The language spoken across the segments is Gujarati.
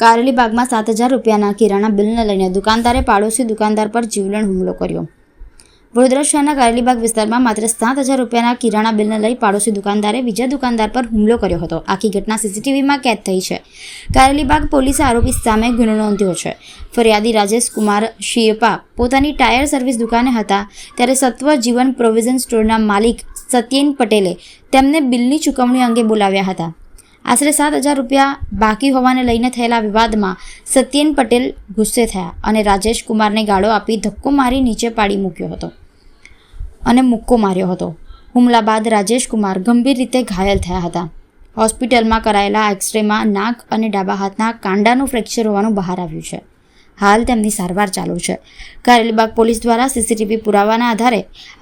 કારેલી બાગમાં સાત હજાર રૂપિયાના કિરાણા બિલને લઈને દુકાનદારે પાડોશી દુકાનદાર પર જીવલેણ હુમલો કર્યો. વડોદરા શહેરના કારેલીબાગ વિસ્તારમાં માત્ર સાત હજાર રૂપિયાના કિરાણા બિલને લઈ પાડોશી દુકાનદારે બીજા દુકાનદાર પર હુમલો કર્યો હતો. આખી ઘટના સીસીટીવીમાં કેદ થઈ છે. કારેલીબાગ પોલીસે આરોપી સામે ગુનો નોંધ્યો છે. ફરિયાદી રાજેશ કુમાર શિયપા પોતાની ટાયર સર્વિસ દુકાને હતા ત્યારે સત્વ જીવન પ્રોવિઝન સ્ટોરના માલિક સત્યેન પટેલે તેમને બિલની ચૂકવણી અંગે બોલાવ્યા હતા. આશરે સાત હજાર રૂપિયા બાકી હોવાને લઈને થયેલા વિવાદમાં સત્યેન પટેલ ગુસ્સે થયા અને રાજેશ કુમારને ગાળો આપી ધક્કો મારી નીચે પાડી મૂક્યો હતો અને મુક્કો માર્યો હતો. હુમલા બાદ રાજેશ કુમાર ગંભીર રીતે ઘાયલ થયા હતા. હોસ્પિટલમાં કરાયેલા એક્સરેમાં નાક અને ડાબા હાથના કાંડાનું ફ્રેક્ચર હોવાનું બહાર આવ્યું છે. હાલ તેમની સારવાર ચાલુ છે. કારેલીબાગ પોલીસ દ્વારા સીસીટીવી પુરાવાના આધારે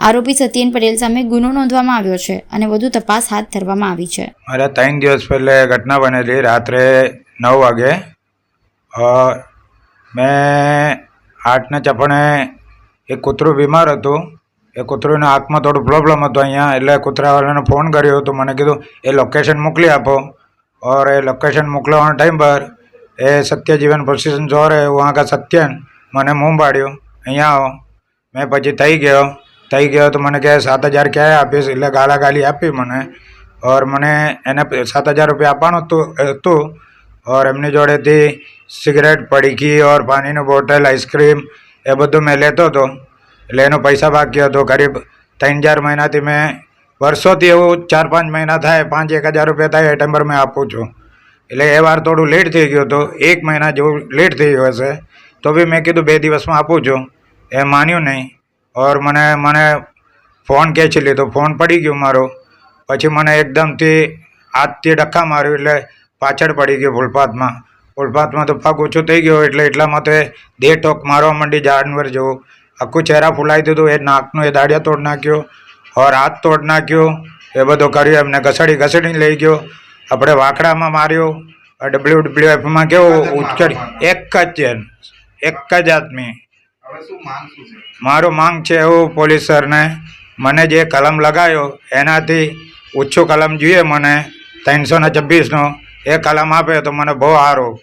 આરોપી સત્યેન પટેલ સામે ગુનો નોંધવામાં આવ્યો છે અને વધુ તપાસ હાથ ધરવામાં આવી છે. મારા ત્રણ દિવસ પહેલે ઘટના બનેલી રાત્રે નવ વાગે મેં હાર્ટને ચપણે એક કૂતરું બીમાર હતું. એ કૂતરુંના હાથમાં થોડું પ્રોબ્લેમ હતો અહીંયા, એટલે કૂતરાવાળાને ફોન કર્યો તો મને કીધું, એ લોકેશન મોકલી આપો. ઓર એ લોકેશન મોકલવાનો ટાઈમ પર એ સત્યજીવન પ્રોસેસન જો રહે વहाँ का સત્યન મને મું પાડ્યો. અહીંયા આવો. મેં પછી થઈ ગયો. થઈ ગયો તો મને કહે, સાત હજાર ક્યાંય આપીશ? એટલે ગાળા ગાલી આપી મને. ઓર મને એને સાત હજાર રૂપિયા આપવાનું હતું હતું. ઓર એમની જોડેથી સિગરેટ, પડીકી ઓર પાણીની બોટલ, આઈસ્ક્રીમ એ બધું મેં લેતો હતો. એટલે એનો પૈસા બાકી હતો. કરીબ ત્રણ ચાર મહિનાથી મેં, વર્ષોથી એવું ચાર પાંચ મહિના થાય, પાંચ એક હજાર રૂપિયા થાય એ ટાઈમ મેં આપું છું. એટલે એ વાર થોડું લેટ થઈ ગયું હતું. એક મહિના જેવું લેટ થઈ ગયું હશે. તો બી મેં કીધું બે દિવસમાં આપું છું. એ માન્યું નહીં. ઓર મને મને ફોન ખેંચી લીધો. ફોન પડી ગયો મારો. પછી મને એકદમથી હાથથી ડખા માર્યું એટલે પાછળ પડી ગયો ફૂલપાથમાં. ફૂલપાથમાં તો પગ ઓછો થઈ ગયો એટલે એટલામાં તો એ દેહ ટોક મારવા માંડી જાનવર જેવું. આખું ચહેરા ફૂલાઈ દીધું એ નાકનું એ દાડિયા તોડ નાખ્યો. ઓર હાથ તોડ નાખ્યો. એ બધું કર્યું. એમને ઘસડી ઘસડીને લઈ ગયો. આપણે વાકડામાં માર્યો. ડબલ્યુ ડબલ્યુ એફમાં કેવું ઉચકડી એક જ છે. એક જ આદમી. મારું માંગ છે એવું પોલીસ સરને. મને જે કલમ લગાવ્યો એનાથી ઓછો કલમ જોઈએ મને. ત્રણસો ને છવ્વીસનો. એ કલમ આપે તો મને બહુ સારું.